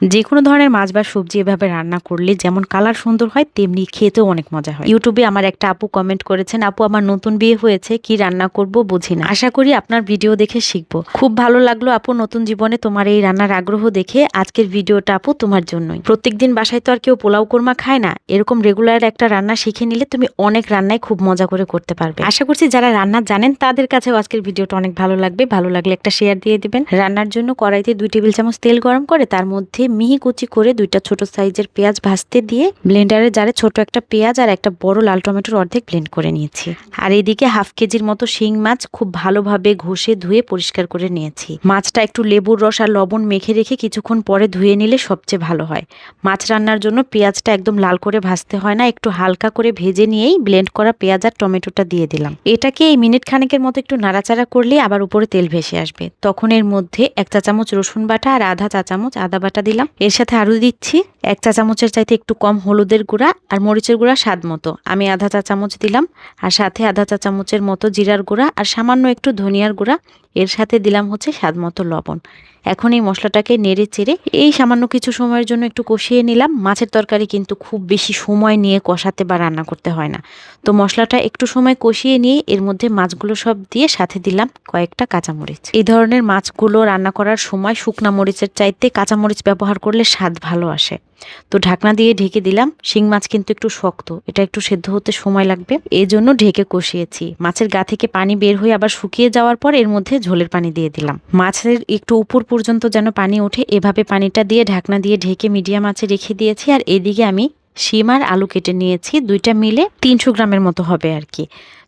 যে কোনো ধরনের মাছ বা সবজি এভাবে রান্না করলে যেমন কালার সুন্দর হয়, তেমনি খেতেও অনেক মজা হয়। ইউটিউবে আমার একটা আপু কমেন্ট করেছেন, আপু, আমার নতুন বিয়ে হয়েছে, কি রান্না করব বুঝি না। আশা করি আপনার ভিডিও দেখে শিখব। খুব ভালো লাগল আপু নতুন জীবনে তোমার এই রান্নার আগ্রহ দেখে। আজকের ভিডিওটা আপু তোমার জন্যই। প্রত্যেকদিন বাসায় তো আর কেউ পোলাও কোরমা খায় না। এরকম রেগুলার একটা রান্না শিখে নিলে তুমি অনেক রান্নায় খুব মজা করে করতে পারবে। আশা করছি যারা রান্না জানেন তাদের কাছেও আজকের ভিডিওটা অনেক ভালো লাগবে। ভালো লাগলে একটা শেয়ার দিয়ে দিবেন। রান্নার জন্য কড়াইতে দুই টেবিল চামচ তেল গরম করে, তার মধ্যে মিহি কুচি করে দুইটা ছোট সাইজের পেঁয়াজ ভাজতে দিয়ে ব্লেন্ডারে জারে ছোট একটা পেঁয়াজ আর একটা বড় লাল টমেটোর অর্ধেক ব্লেন্ড করে নিয়েছি। আর এদিকে হাফ কেজির মতো শিং মাছ খুব ভালোভাবে ঘষে ধুয়ে পরিষ্কার করে নিয়েছি। মাছটা একটু লেবুর রস আর লবণ মেখে রেখে কিছুক্ষণ পরে ধুয়ে নিলে সবচেয়ে ভালো হয়। মাছ রান্নার জন্য পেঁয়াজটা একদম লাল করে ভাজতে হয় না, একটু হালকা করে ভেজে নিয়েই ব্লেন্ড করা পেঁয়াজ আর টমেটোটা দিয়ে দিলাম। এটাকে এই মিনিট খানেকের মতো একটু নাড়াচাড়া করলে আবার উপরে তেল ভেসে আসবে। তখন এর মধ্যে এক চা চামচ রসুন বাটা আর আধা চা চামচ আদা বাটা দিলাম। এর সাথে আরও দিচ্ছি এক চা চামচের চাইতে একটু কম হলুদের গুঁড়া আর মরিচের গুঁড়া স্বাদ মতো। আমি আধা চা চামচ দিলাম আর সাথে আধা চা চামচের মতো জিরার গুঁড়া আর সামান্য একটু ধনিয়ার গুঁড়া। এর সাথে দিলাম হচ্ছে স্বাদ মতো লবণ। এখন এই মশলাটাকে নেড়ে চেড়ে এই সামান্য কিছু সময়ের জন্য একটু কষিয়ে নিলাম। মাছের তরকারি কিন্তু খুব বেশি সময় নিয়ে কষাতে বা রান্না করতে হয় না। তো মশলাটা একটু সময় কষিয়ে নিয়ে এর মধ্যে মাছগুলো সব দিয়ে সাথে দিলাম কয়েকটা কাঁচামরিচ। এই ধরনের মাছগুলো রান্না করার সময় শুকনা মরিচের চাইতে কাঁচামরিচ ব্যবহার করলে স্বাদ ভালো আসে। তো ঢাকনা দিয়ে ঢেকে দিলাম। শিং মাছ কিন্তু একটু শক্ত, এটা একটু সেদ্ধ হতে সময় লাগবে। এই জন্য ঢেকে কষিয়েছি। মাছের গা থেকে পানি বের হয়ে আবার শুকিয়ে যাওয়ার পর এর মধ্যে ঝোলের পানি দিয়ে দিলাম। মাছের একটু উপর পর্যন্ত যেন পানি ওঠে, এভাবে পানিটা দিয়ে ঢাকনা দিয়ে ঢেকে মিডিয়াম আঁচে রেখে দিয়েছি। আর এদিকে আমি শিম আর আলু কেটে নিয়েছি, দুইটা মিলে তিনশো গ্রামের মতো হবে আর কি।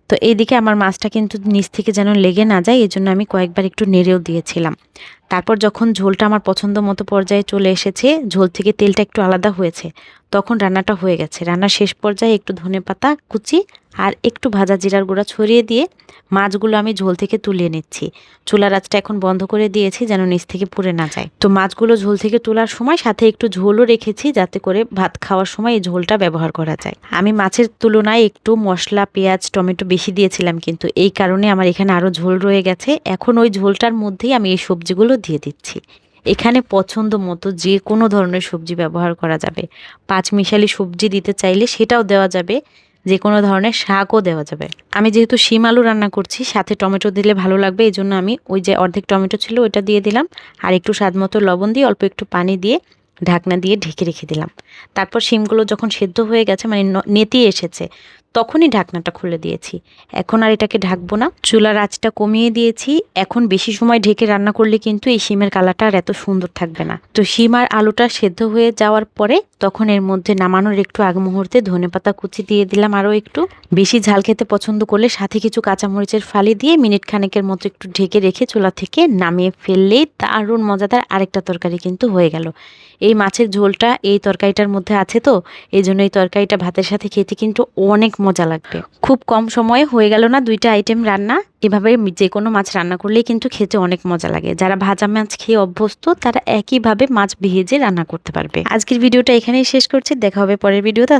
তো এইদিকে আমার মাছটা কিন্তু নিচ থেকে যেন লেগে না যায় এই জন্য আমি কয়েকবার একটু নেড়েও দিয়েছিলাম। তারপর যখন ঝোলটা আমার পছন্দ মতো পর্যায়ে চলে এসেছে, ঝোল থেকে তেলটা একটু আলাদা হয়েছে। তখন রান্নাটা হয়ে গেছে। রান্নার শেষ পর্যায়ে একটু ধনে পাতা, কুচি আর একটু ভাজা জিরার গুঁড়া ছড়িয়ে দিয়ে মাছগুলো আমি ঝোল থেকে তুলে নিচ্ছি। চুলার আঁচটা এখন বন্ধ করে দিয়েছি যেন নিচ থেকে পুড়ে না যায়। তো মাছগুলো ঝোল থেকে তোলার সময় সাথে একটু ঝোলও রেখেছি যাতে করে ভাত খাওয়ার সময় এই ঝোলটা ব্যবহার করা যায়। আমি মাছের তুলনায় একটু মশলা, পেঁয়াজ, টমেটো বেশি দিয়েছিলাম কিন্তু এই কারণে আমার এখানে আরও ঝোল রয়ে গেছে। এখন ওই ঝোলটার মধ্যেই আমি এই সবজিগুলো দিয়ে দিচ্ছি। এখানে পছন্দ মতো যে কোনো ধরনের সবজি ব্যবহার করা যাবে। পাঁচ মিশালি সবজি দিতে চাইলে সেটাও দেওয়া যাবে, যে কোনো ধরনের শাকও দেওয়া যাবে। আমি যেহেতু শিম আলু রান্না করছি, সাথে টমেটো দিলে ভালো লাগবে, এই জন্য আমি ওই যে অর্ধেক টমেটো ছিল ওইটা দিয়ে দিলাম। আর একটু স্বাদ মতো লবণ দিয়ে অল্প একটু পানি দিয়ে ঢাকনা দিয়ে ঢেকে রেখে দিলাম। তারপর শিমগুলো যখন সেদ্ধ হয়ে গেছে মানে ন- নেতিয়ে এসেছে, তখনই ঢাকনাটা খুলে দিয়েছি। এখন আর এটাকে ঢাকবো না। চুলার আঁচটা কমিয়ে দিয়েছি। এখন বেশি সময় ঢেকে রান্না করলে কিন্তু এই শিমের কালারটা আর এত সুন্দর থাকবে না। তো শিম আর আলুটা সেদ্ধ হয়ে যাওয়ার পরে তখন এর মধ্যে নামানোর একটু আগ মুহূর্তে ধনেপাতা কুচি দিয়ে দিলাম আরও একটু। বেশি ঝাল খেতে পছন্দ করলে সাথে কিছু কাঁচামরিচের ফালি দিয়ে মিনিট খানেকের মতো একটু ঢেকে রেখে চুলা থেকে নামিয়ে ফেললেই দারুণ মজাদার আরেকটা তরকারি কিন্তু হয়ে গেল। এই মাছের ঝোলটা এই তরকারিটার মধ্যে আছে তো, এই জন্য এই তরকারিটা ভাতের সাথে খেতে কিন্তু অনেক মজা লাগবে। খুব কম সময়ে হয়ে গেল না দুইটা আইটেম রান্না, এভাবে যে কোনো মাছ রান্না করলেই কিন্তু খেতে অনেক মজা লাগে। যারা ভাজা মাছ খেয়ে অভ্যস্ত, তারা একইভাবে মাছ ভেজে রান্না করতে পারবে। আজকের ভিডিওটা এখানেই শেষ করছি, দেখা হবে পরের ভিডিওতে